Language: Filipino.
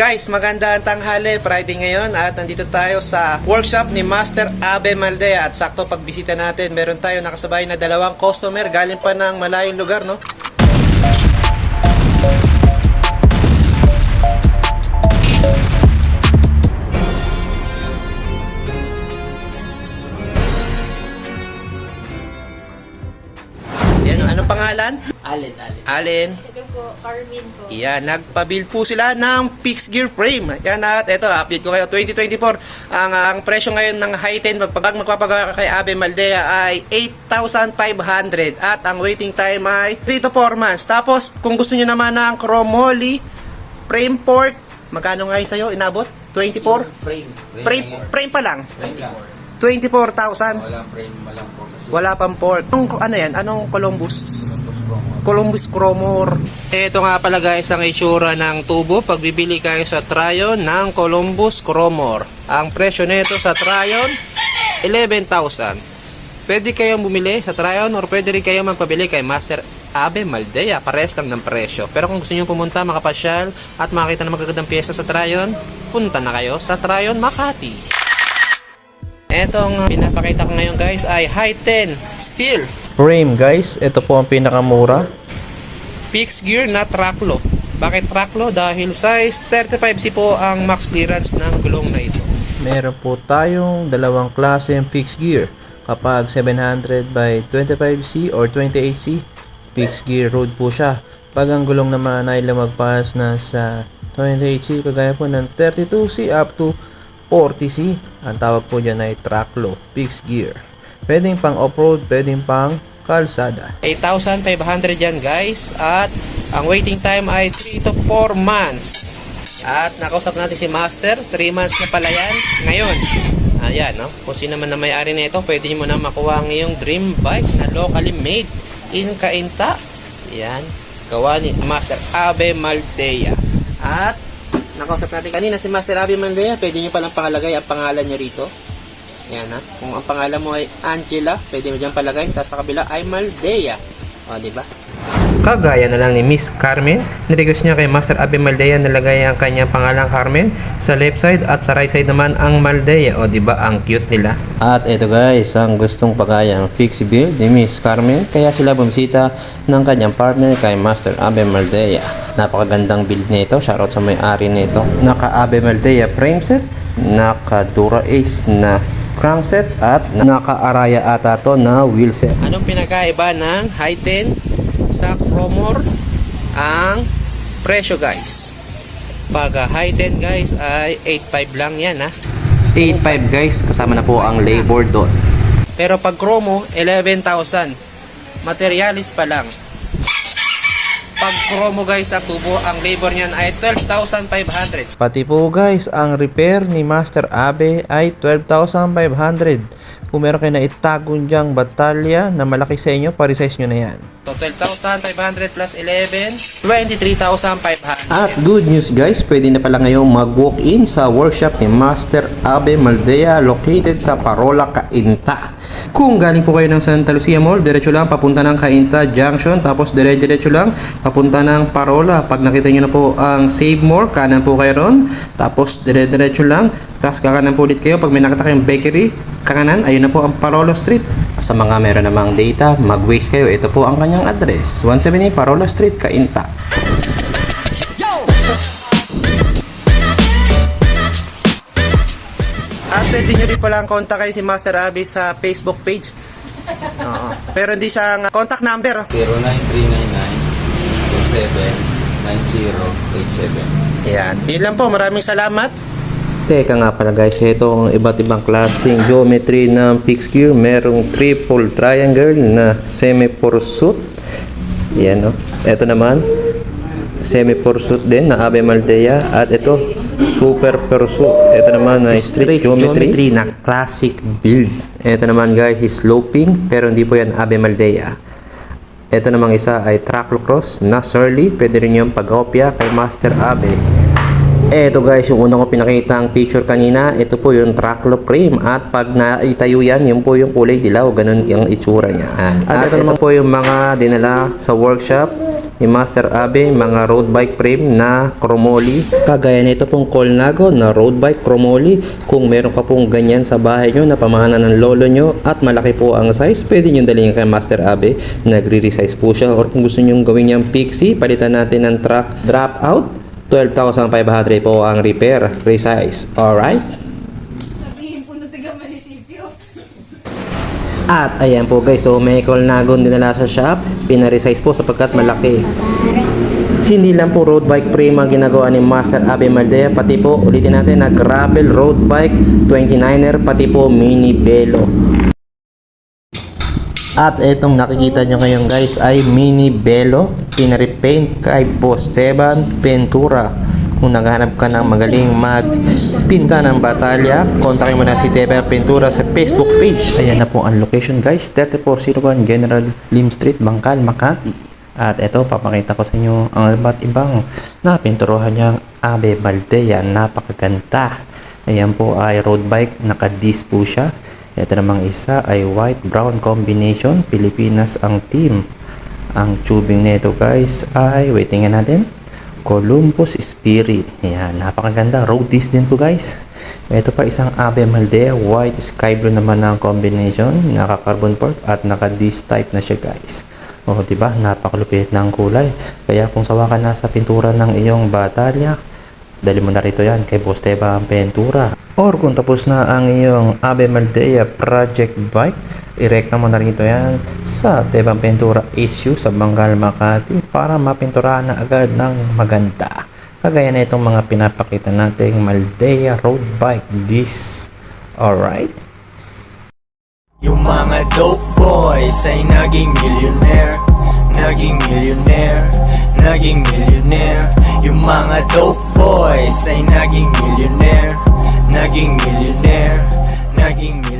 Guys, magandang tanghali, Friday ngayon at nandito tayo sa workshop ni Master Abe Maldea at sakto pagbisita natin, meron tayo nakasabay na dalawang customer galing pa ng malayong lugar, no? Yan, anong pangalan? Alin, alin. Alin. Po, Carmen po. Yan, nagpa-build po sila ng fixed gear frame. Yan at ito, update ko kayo 2024. Ang ang presyo ngayon ng high 10 magpapag magpapagawa kay Abe Maldea ay 8,500 at ang waiting time ay 3 to 4 months. Tapos kung gusto niyo naman ng chromoly frame port, magkano nga yun sa'yo? Inabot? 24? Frame. Frame, frame pa lang. 24,000. Walang frame, walang po kasi Wala pang port. Anong, ano yan? Anong Columbus? Columbus Cromor. Ito nga pala guys ang itsura ng tubo pag bibili kayo sa Tryon ng Columbus Cromor. Ang presyo nito sa Tryon, 11,000. Pwede kayong bumili sa Tryon or pwede rin kayong magpabili kay Master Abe Maldea. Pares lang ng presyo. Pero kung gusto niyo pumunta, makapasyal at makita ng magagandang pyesa sa Tryon, punta na kayo sa Tryon Makati. Etong pinapakita ko ngayon guys ay high 10 steel frame guys. Ito po ang pinakamura. Fixed gear na Traclo. Bakit Traclo? Dahil size 35C po ang max clearance ng gulong na ito. Meron po tayong dalawang klase ng fixed gear. Kapag 700 by 25C or 28C, fixed gear road po siya. Pag ang gulong naman ay lumagpas na sa 28C, kagaya po ng 32C up to 40C. Ang tawag po dyan ay Traclo, fixed gear. Pwedeng pang off-road, pwedeng pang kalsada. 8,500 yan guys. At ang waiting time ay 3 to 4 months. At nakausap natin si Master. 3 months na pala yan. Ngayon. Ayan, no? Kung sino man na may-ari na ito, pwede nyo na makuha ang iyong dream bike na locally made in Cainta. Yan. Gawa ni Master Abe Maldea. At nakausap natin kanina si Master Abe Maldea. Pwede nyo palang pangalagay ang pangalan nyo rito. Yan ha. Kung ang pangalan mo ay Angela, pwede mo dyan palagay. Sa, sa kabila ay Maldea. O, di ba? Kagaya na lang ni Miss Carmen, nirequest niya kay Master Abe Maldea na lagay ang kanyang pangalang Carmen sa left side at sa right side naman ang Maldea. O, di ba ang cute nila? At ito guys, ang gustong pagaya ang fixie build ni Miss Carmen kaya sila bumisita ng kanyang partner kay Master Abe Maldea. Napakagandang build nito, shoutout sa may-ari nito. Naka Abe Maldea frame set, naka Dura Ace na crankset at naka Araya ata to na wheel set. Anong pinakaiba ng high 10 sa Cromor? Ang presyo guys. Pag high 10 guys ay 8.5 lang yan ha. 8.5 guys, kasama na po ang labor doon. Pero pag Chromo, 11,000. Materialis pa lang. Pag Chromo guys sa tubo, ang labor niyan ay 12,500. Pati po guys, ang repair ni Master Abe ay 12,500. Kung meron kayo na itagon dyang batalya na malaki sa inyo, parisize nyo na yan. So 12,500 plus 11, 23,500. At good news guys, pwede na pala ngayong mag-walk-in sa workshop ni Master Abe Maldea located sa Parola, Cainta. Kung galing po kayo ng Santa Lucia Mall, diretso lang papunta ng Cainta Junction, tapos dire-diretso lang papunta ng Parola. Pag nakita nyo na po ang Save More, kanan po kayo ron, tapos dire-diretso lang, tapos kakanan po ulit kayo pag may nakita kayong bakery, kakanan, ayun na po ang Parola Street. Sa mga meron namang data, mag-waste kayo. Ito po ang kanyang address. 178 Parola Street, Cainta. At pwede nyo rin palang kontakin si Master Abe sa Facebook page. Oo. Pero hindi siya ang contact number. 09399 Yan. Yun lang po. Maraming salamat. Teka nga pala guys, ito ang iba't ibang klaseng geometry ng fixed gear. Merong triple triangle na semi-pursuit. Yan no. Ito naman, semi-pursuit din na Abe Maldea. At ito, super pursuit. Ito naman na straight, geometry, na classic build. Ito naman guys, sloping pero hindi po yan Abe Maldea. Ito namang isa ay Traclo Cross na Surly. Pwede rin yung pag-opya kay Master Abe. Eto guys, yung unang ko pinakita ang picture kanina, ito po yung Traclo frame at pag naitayo yan, yun po yung kulay dilaw, ganun yung itsura niya. At, ito naman po yung mga dinala sa workshop ni Master Abe mga road bike frame na chromoly. Kagaya nito pong Colnago na road bike chromoly. Kung meron ka pong ganyan sa bahay nyo na pamana ng lolo nyo at malaki po ang size, pwede nyo dalhin kay Master Abe. Nagre-resize po siya. Or kung gusto nyo gawin niyang pixie, palitan natin ng truck drop out. 12,500 po ang repair, resize. Alright? Sabihin po na taga munisipyo. At ayan po guys, so may Colnagon dinala sa shop. Pinaresize po sapagkat malaki. Hindi lang po road bike frame ang ginagawa ni Master Abe Maldea, pati po ulitin natin na gravel road bike 29er, pati po mini velo. At itong nakikita nyo ngayon guys ay mini velo, pinarepaint kay Boss Teban Ventura. Kung naghahanap ka ng magaling magpinta ng batalya, kontakin mo na si Teban Ventura sa Facebook page. Ayan na po ang location guys, 3401 General Lim Street, Bangkal, Makati. At ito, papakita ko sa inyo ang iba't ibang napinturuhan niyang Abe Maldea. Napakaganda. Ayan po ay road bike, naka-disc po siya. Ito namang isa ay white-brown combination. Pilipinas ang team. Ang tubing nito guys ay, waitingin natin. Columbus Spirit. Ayan, napakaganda. Road disc din po guys. Ito pa isang Abe Maldea. White sky blue naman ang combination. Naka-carbon port at naka-disc type na siya guys. O, di ba? Napakalupit ng kulay. Kaya kung sawa ka na sa pintura ng iyong batalya, dali mo na rito yan kay Boss Teba ang Ventura. Or kung tapos na ang iyong Abe Maldea Project Bike, irekta mo na rito yan sa Tebang Ventura issue sa Bangal, Makati para mapinturahan na agad ng maganda. Kagaya na itong mga pinapakita nating Maldea Road Bike this. Alright? Yung mga dope boys ay naging millionaire Naging millionaire, naging millionaire Yung mga dope boys ay Naging millionaire Naging millionaire.